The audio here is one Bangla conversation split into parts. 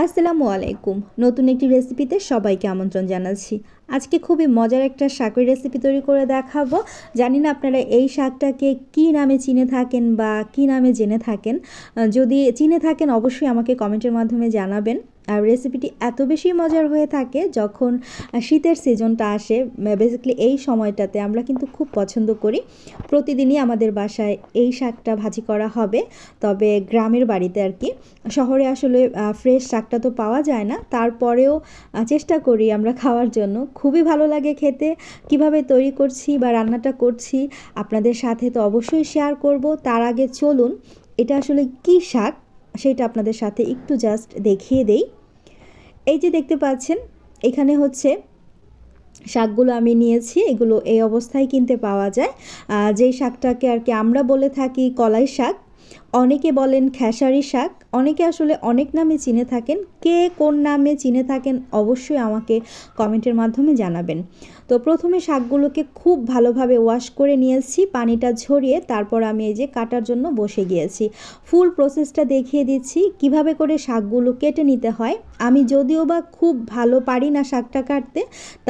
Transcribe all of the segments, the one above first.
আসসালামু আলাইকুম। নতুন একটি রেসিপিতে সবাইকে আমন্ত্রণ জানাচ্ছি। আজকে খুবই মজার একটা শাকের রেসিপি তৈরি করে দেখাবো। জানি না আপনারা এই শাকটাকে কি নামে চিনে থাকেন বা কি নামে জেনে থাকেন। যদি চিনে থাকেন, অবশ্যই আমাকে কমেন্টের মাধ্যমে জানাবেন। আর রেসিপিটি এত বেশি মজার হয়ে থাকে যখন শীতের সিজনটা আসে বেসিক্যালি এই সময়টাতে আমরা কিন্তু খুব পছন্দ করি। প্রতিদিনই আমাদের বাসায় এই শাকটা ভাজি করা হবে। তবে গ্রামের বাড়িতে আর কি, শহরে আসলে ফ্রেশ শাকটা তো পাওয়া যায় না। তারপরেও চেষ্টা করি আমরা খাওয়ার জন্য। খুবই ভালো লাগে খেতে। কীভাবে তৈরি করছি বা রান্নাটা করছি আপনাদের সাথে তো অবশ্যই শেয়ার করব। তার আগে চলুন, এটা আসলে কি শাক? সেটা আপনাদের সাথে একটু জাস্ট দেখিয়ে দেই। এই যে দেখতে পাচ্ছেন, এখানে হচ্ছে শাকগুলো আমি নিয়েছি, এগুলো এই অবস্থায় কিনতে পাওয়া যায়। যেই শাকটাকে আর কি আমরা বলে থাকি কলাই শাক অনেকে বলেন খেসারি শাক, অনেকে আসলে অনেক নামে চিনে থাকেন। কে কোন নামে চিনে থাকেন অবশ্যই আমাকে কমেন্টের মাধ্যমে জানাবেন। তো প্রথমে শাকগুলোকে খুব ভালোভাবে ওয়াশ করে নিয়েছি, পানিটা ঝরিয়ে তারপর আমি এই যে কাটার জন্য বসে গিয়েছি। ফুল প্রসেসটা দেখিয়ে দিচ্ছি কীভাবে করে শাকগুলো কেটে নিতে হয়। আমি যদিও বা খুব ভালো পারি না শাকটা কাটতে,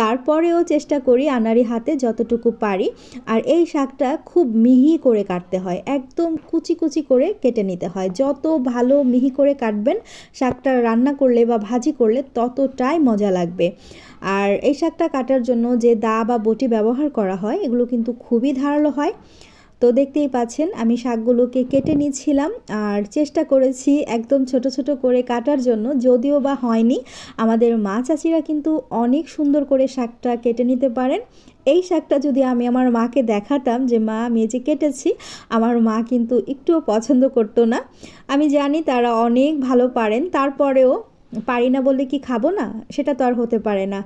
তারপরেও চেষ্টা করি আনারি হাতে যতটুকু পারি। আর এই শাকটা খুব মিহি করে কাটতে হয়, একদম কুচি কুচি করে কেটে নিতে হয়। যত ভালো মিহি করে কাটবেন, শাকটা রান্না করলে বা ভাজি করলে ততটাই মজা লাগবে। আর এই শাকটা কাটার জন্য যে দা বা বটি ব্যবহার করা হয়, এগুলো কিন্তু খুবই ধারালো হয়। তো দেখতেই পাচ্ছেন, আমি শাকগুলোকে কেটে নিচ্ছিলাম আর চেষ্টা করেছি একদম ছোট ছোট করে কাটার জন্য, যদিও বা হয়নি। আমাদের মা চাচিরা কিন্তু অনেক সুন্দর করে শাকটা কেটে নিতে পারেন। এই শাকটা যদি আমি আমার মাকে দেখাতাম যে, মা, আমি যে কেটেছি আমার মা কিন্তু একটুও পছন্দ করতো না। আমি জানি তারা অনেক ভালো পারেন। তারপরেও পারি না বলে কি খাব না? সেটা তো আর হতে পারে না।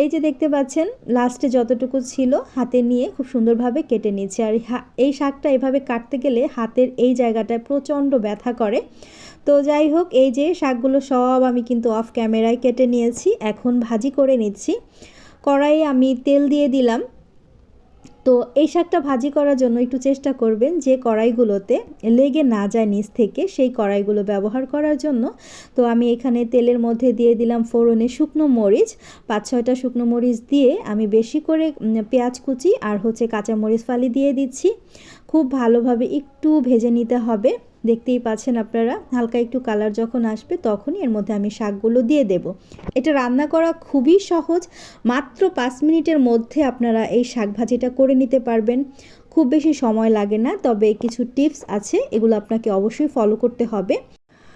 এই যে দেখতে পাচ্ছেন লাস্টে যতটুকু ছিল হাতে নিয়ে খুব সুন্দরভাবে কেটে নিচ্ছে। আর এই শাকটা এভাবে কাটতে গেলে হাতের এই জায়গাটায় প্রচণ্ড ব্যথা করে। তো যাই হোক, এই যে শাকগুলো সব আমি কিন্তু অফ ক্যামেরায় কেটে নিয়েছি, এখন ভাজি করে নিচ্ছি। কড়াইয়ে আমি তেল দিয়ে দিলাম। তো এই শাকটা ভাজি করার জন্য একটু চেষ্টা করবেন যে কড়াইগুলোতে লেগে না যায় নিচ থেকে সেই কড়াইগুলো ব্যবহার করার জন্য। তো আমি এখানে তেলের মধ্যে দিয়ে দিলাম ফোড়নে শুকনো মরিচ। পাঁচ ছয়টা শুকনো মরিচ দিয়ে আমি বেশি করে পেঁয়াজ কুচি আর হচ্ছে কাঁচা মরিচ ফালি দিয়ে দিচ্ছি। খুব ভালোভাবে একটু ভেজে নিতে হবে। দেখতেই পাচ্ছেন আপনারা, হালকা একটু কালার যখন আসবে তখনই এর মধ্যে আমি শাকগুলো দিয়ে দেব। এটা রান্না করা খুবই সহজ, মাত্র পাঁচ মিনিটের মধ্যে আপনারা এই শাক ভাজিটা করে নিতে পারবেন। খুব বেশি সময় লাগে না, তবে কিছু টিপস আছে, এগুলো আপনাকে অবশ্যই ফলো করতে হবে।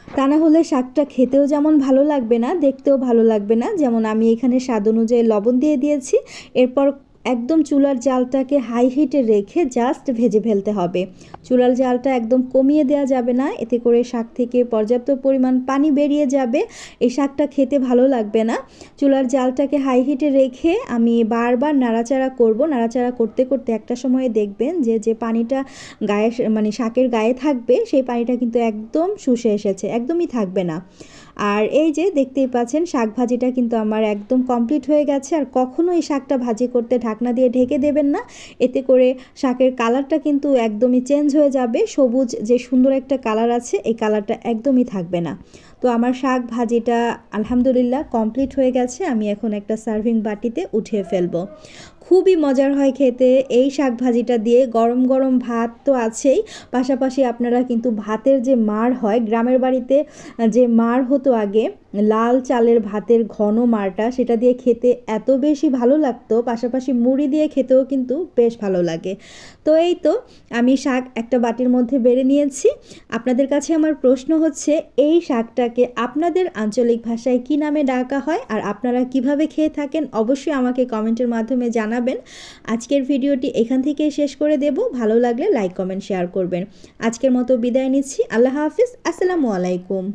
তা না হলে শাকটা খেতেও যেমন ভালো লাগবে না, দেখতেও ভালো লাগবে না। যেমন আমি এখানে স্বাদ অনুযায়ী লবণ দিয়ে দিয়েছি, এরপর একদম চুলার জালটাকে হাই হিটে রেখে জাস্ট ভেজে ফেলতে হবে। চুলার জালটা একদম কমিয়ে দেওয়া যাবে না, এতে করে শাক থেকে পর্যাপ্ত পরিমাণ পানি বেরিয়ে যাবে, এই শাকটা খেতে ভালো লাগবে না। চুলার জালটাকে হাই হিটে রেখে আমি বারবার নাড়াচাড়া করব। নাড়াচাড়া করতে করতে একটা সময়ে দেখবেন যে যে পানিটা গায়ে মানে শাকের গায়ে থাকবে, সেই পানিটা কিন্তু একদম শুষে এসেছে, একদমই থাকবে না। আর এই যে দেখতেই পাচ্ছেন, শাক ভাজিটা কিন্তু আমার একদম কমপ্লিট হয়ে গেছে। আর কখনো এই শাকটা ভাজি করতে ঢাকনা দিয়ে ঢেকে দেবেন না। এতে করে শাকের কালারটা কিন্তু একদমই চেঞ্জ হয়ে যাবে। সবুজ যে সুন্দর একটা কালার আছে, এই কালারটা একদমই থাকবে না। তো আমার শাক ভাজিটা আলহামদুলিল্লাহ কমপ্লিট হয়ে গেছে, আমি এখন একটা সার্ভিং বাটিতে উঠিয়ে ফেলব। খুবই মজার হয় খেতে, এই শাক ভাজিটা দিয়ে গরম গরম ভাত তো আছেই, পাশাপাশি আপনারা কিন্তু ভাতের যে মার হয়, গ্রামের বাড়িতে যে মার হতো আগে লাল চালের ভাতের ঘন মারটা সেটা দিয়ে খেতে এত বেশি ভালো লাগতো, পাশাপাশি মুড়ি দিয়ে খেতেও কিন্তু বেশ ভালো লাগে। তো এই তো, আমি শাক একটা বাটির মধ্যে বেড়ে নিয়েছি। আপনাদের কাছে আমার প্রশ্ন হচ্ছে, এই শাকটাকে আপনাদের আঞ্চলিক ভাষায় কি নামে ডাকা হয়, আর আপনারা কীভাবে খেয়ে থাকেন, অবশ্যই আমাকে কমেন্টের মাধ্যমে জানাবেন। আজকের ভিডিওটি এখান থেকে শেষ করে দেব। ভালো লাগলে লাইক, কমেন্ট, শেয়ার করবেন। আজকের মতো বিদায় নিচ্ছি। আল্লাহ হাফিজ। আসসালামু আলাইকুম।